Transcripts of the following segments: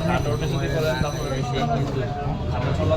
নাটোরে যদি করেন তারপরে বেশি কিন্তু খাতা চলা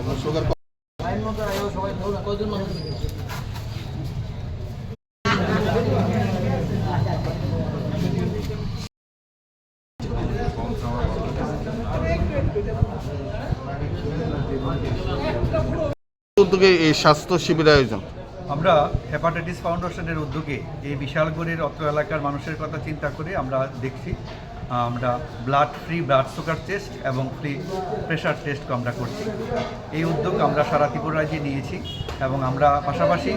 আপনার সুগার উদ্যোগে এই স্বাস্থ্য শিবির আয়োজন। আমরা হেপাটাইটিস ফাউন্ডেশনের উদ্যোগে এই বিশালগড়ের অত্র এলাকার মানুষের কথা চিন্তা করে আমরা দেখছি। আমরা blood free blood sugar test এবং ফ্রি প্রেশার টেস্ট আমরা করছি। এই উদ্যোগ আমরা সারা ত্রিপুরা রাজ্যে নিয়েছি এবং আমরা পাশাপাশি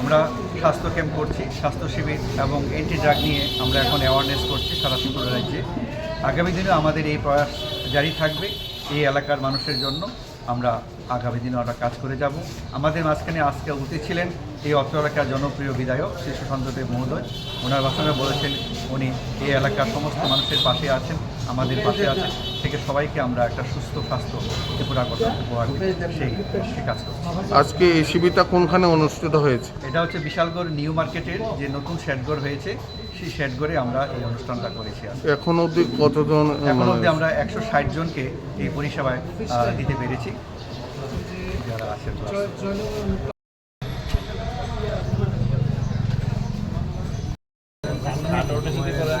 আমরা স্বাস্থ্য ক্যাম্প করছি, স্বাস্থ্য শিবির এবং এন্টি ড্রাগ নিয়ে আমরা এখন অ্যাওয়ারনেস করছি সারা ত্রিপুরা রাজ্যে। আগামী দিনে আমাদের এই প্রয়াস জারি থাকবে এই এলাকার মানুষের জন্য। আমরা আগামী দিনে আমরা কাজ করে যাব। আমাদের মাঝখানে আজকে উপস্থিত ছিলেন এই অত্র এলাকার জনপ্রিয় বিধায়ক শ্রী সুশান্ত দেব মহোদয়। ওনার ভাষণে বলেছেন উনি এই এলাকার সমস্ত মানুষের পাশে আছেন আমাদের পাশে আছেন। থেকে সবাইকে আমরা একটা সুস্থ স্বাস্থ্য ত্রিপুরা করতে উপহার সেই কাজ করছি। আজকে এই শিবিরটা কোনখানে অনুষ্ঠিত হয়েছে? এটা হচ্ছে বিশালগড় নিউ মার্কেটের যে নতুন শেডগড় হয়েছে সেই শেডগড়ে আমরা এই অনুষ্ঠানটা করেছি এখন অবধি কতজন এখন অবধি মানে- আমরা একশো ষাট জনকে এই পরিষেবায় দিতে পেরেছি। যারা আছেন নাটোরে যদি করেন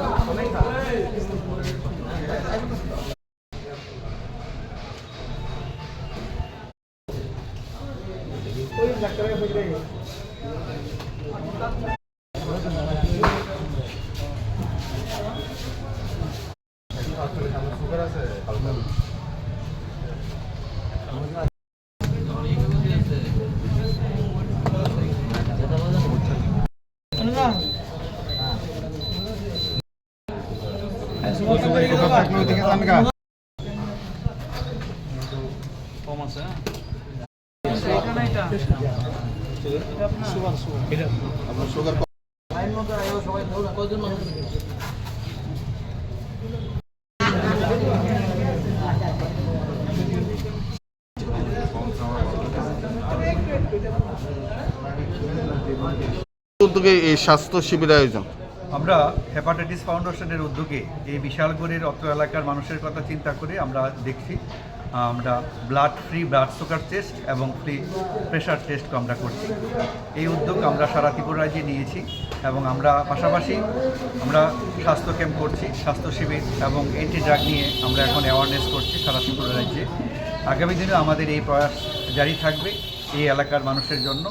কিন্তু খাতা চলা গার্মেন্টের বেশি কম আছে আপনার সুগার উদ্যোগে এই স্বাস্থ্য শিবির আয়োজন। আমরা হেপাটাইটিস ফাউন্ডেশনের উদ্যোগে এই বিশালগড়ের অত্র এলাকার মানুষের কথা চিন্তা করে আমরা দেখছি। আমরা blood free blood sugar test এবং ফ্রি প্রেশার টেস্ট আমরা করছি। এই উদ্যোগ আমরা সারা ত্রিপুরা রাজ্যে নিয়েছি এবং আমরা পাশাপাশি আমরা স্বাস্থ্য ক্যাম্প করছি, স্বাস্থ্য শিবির এবং এন্টি ড্রাগ নিয়ে আমরা এখন অ্যাওয়ারনেস করছি সারা ত্রিপুরা রাজ্যে। আগামী দিনে আমাদের এই প্রয়াস জারি থাকবে এই এলাকার মানুষের জন্য।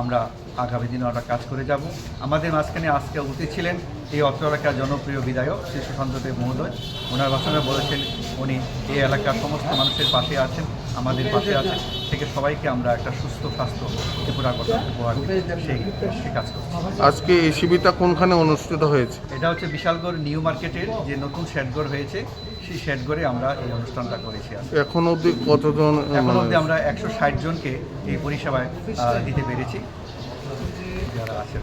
আমরা আগামী দিনে আমরা কাজ করে যাব। আমাদের মাঝখানে আজকে উপস্থিত ছিলেন এই অত্র এলাকার জনপ্রিয় বিধায়ক শ্রী সুশান্ত দেব মহোদয়। ওনার ভাষণে বলেছেন উনি এই এলাকার সমস্ত মানুষের পাশে আছেন আমাদের পাশে আছেন। থেকে সবাইকে আমরা একটা সুস্থ স্বাস্থ্য ত্রিপুরা করতে উপহার সেই সেই কাজ করছি। আজকে এই শিবিরটা কোনখানে অনুষ্ঠিত হয়েছে? এটা হচ্ছে বিশালগড় নিউ মার্কেটের যে নতুন শেডগড় হয়েছে সেই শেডগড়ে আমরা এই অনুষ্ঠানটা করেছি এখন অবধি কতজন এখন মানে- অবধি আমরা একশো ষাট জনকে এই পরিষেবায় দিতে পেরেছি। যারা আছেন